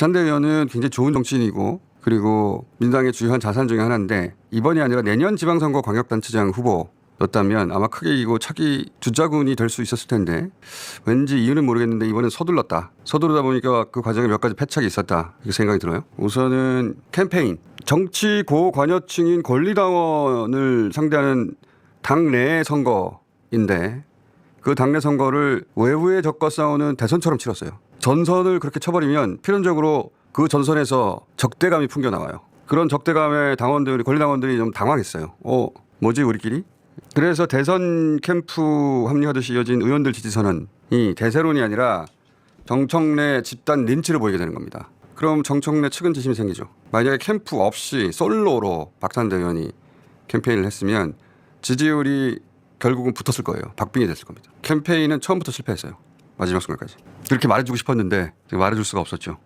박찬대 의원은 굉장히 좋은 정치인이고 그리고 민주당의 주요한 자산 중에 하나인데 이번이 아니라 내년 지방선거 광역단체장 후보였다면 아마 크게 이기고 차기 주자군이 될 수 있었을 텐데 왠지 이유는 모르겠는데 이번엔 서둘렀다. 서두르다 보니까 그 과정에 몇 가지 패착이 있었다. 이렇게 생각이 들어요. 우선은 캠페인. 정치 고관여층인 권리당원을 상대하는 당내 선거인데 그 당내 선거를 외부에 적과 싸우는 대선처럼 치렀어요. 전선을 그렇게 쳐버리면 필연적으로 그 전선에서 적대감이 풍겨 나와요. 그런 적대감에 당원들이 권리당원들이 좀 당황했어요. 어 뭐지 우리끼리? 그래서 대선 캠프 합류하듯이 이어진 의원들 지지 선언이 대세론이 아니라 정청래 집단 린치를 보이게 되는 겁니다. 그럼 정청래 측은 지심이 생기죠. 만약에 캠프 없이 솔로로 박찬대 의원이 캠페인을 했으면 지지율이 결국은 붙었을 거예요. 박빙이 됐을 겁니다. 캠페인은 처음부터 실패했어요. 마지막 순간까지. 그렇게 말해주고 싶었는데 말해줄 수가 없었죠.